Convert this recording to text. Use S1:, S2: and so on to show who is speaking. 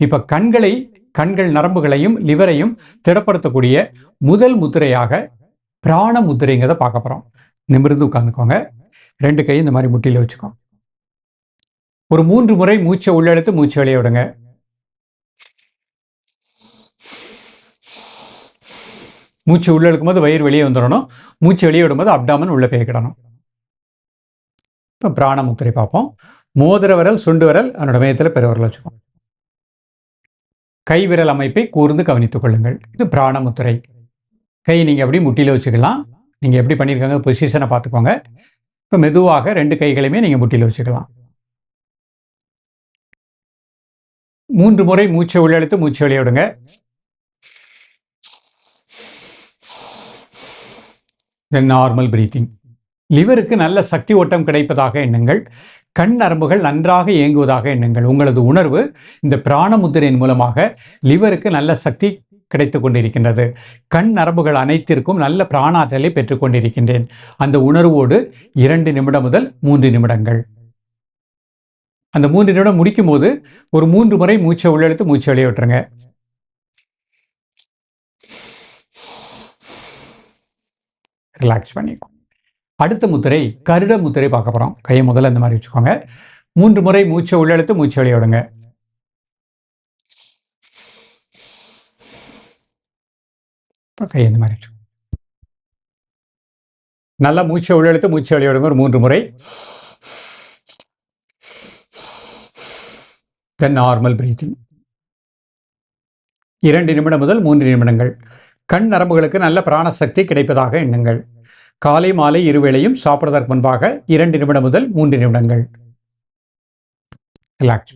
S1: இப்போ கண்களை கண்கள் நரம்புகளையும் லிவரையும் திடப்படுத்தக்கூடிய முதல் முத்திரையாக பிராண முத்திரைங்கிறத பார்க்க போகிறோம் நிமிர்ந்து உட்காந்துக்கோங்க ரெண்டு கையும் இந்த மாதிரி முட்டியில் வச்சுக்கோங்க ஒரு மூன்று முறை மூச்சை உள்ளெழுத்து மூச்சை வெளியே விடுங்க. மூச்சு உள்ள போது வயிறு வெளியே வந்துடணும். மூச்சு வெளியே விடும்போது அப்டாமன் உள்ள பேக்கிடணும் இப்போ பிராண முத்திரை பார்ப்போம். மோதிர விரல் சுண்டு விரல் அதனோட மையத்தில் பெருவரல் வச்சுக்கோம் கைவிரல் அமைப்பை கூர்ந்து கவனித்துக் கொள்ளுங்கள். இது பிராணமுத்துரை. கை நீங்கள் எப்படி முட்டியில் வச்சுக்கலாம். நீங்கள் எப்படி பண்ணியிருக்காங்க பொசிஷனை பார்த்துக்கோங்க. இப்போ மெதுவாக ரெண்டு கைகளையுமே நீங்கள் முட்டியில் வச்சுக்கலாம். மூன்று முறை மூச்சை உள்ளெழுத்து மூச்சு வெளியே விடுங்க. தென் நார்மல் பிரீத்திங் லிவருக்கு நல்ல சக்தி ஓட்டம் கிடைப்பதாக எண்ணுங்கள். கண் நரம்புகள் நன்றாக இயங்குவதாக எண்ணுங்கள். உங்களது உணர்வு இந்த பிராணமுத்திரையின் மூலமாக லிவருக்கு நல்ல சக்தி கிடைத்து கொண்டிருக்கின்றது. கண் நரம்புகள் அனைத்திற்கும் நல்ல பிராணாற்றலை பெற்றுக்கொண்டிருக்கின்றேன் அந்த உணர்வோடு இரண்டு நிமிடம் முதல் மூன்று நிமிடங்கள். அந்த மூன்று நிமிடம் முடிக்கும் போது ஒரு மூன்று முறை மூச்சை உள்ளெழுத்து மூச்சை வெளியே விட்டுருங்க. ரிலாக்ஸ் பண்ணிக்கும் அடுத்த முத்திரை கருட முத்திரை பார்க்க போகிறோம் கையை முதல்ல இந்த மாதிரி வச்சுக்கோங்க. மூன்று முறை மூச்சை உள்ளெழுத்து மூச்சை வெளியே விடுங்க. இப்போ கையை இந்த மாதிரி வச்சுக்கோங்க. நல்லா மூச்சை உள்ளெழுத்து மூச்சை வெளியே விடுங்க. ஒரு மூன்று முறை. தென் நார்மல் பிரீத்திங் இரண்டு நிமிடம் முதல் மூன்று நிமிடங்கள். கண் நரம்புகளுக்கு நல்ல பிராணசக்தி கிடைப்பதாக எண்ணுங்கள். காலை மாலை இருவேளையும் சாப்பிடுவதற்கு முன்பாக இரண்டு நிமிடம் முதல் மூன்று நிமிடங்கள். ரிலாக்ஸ்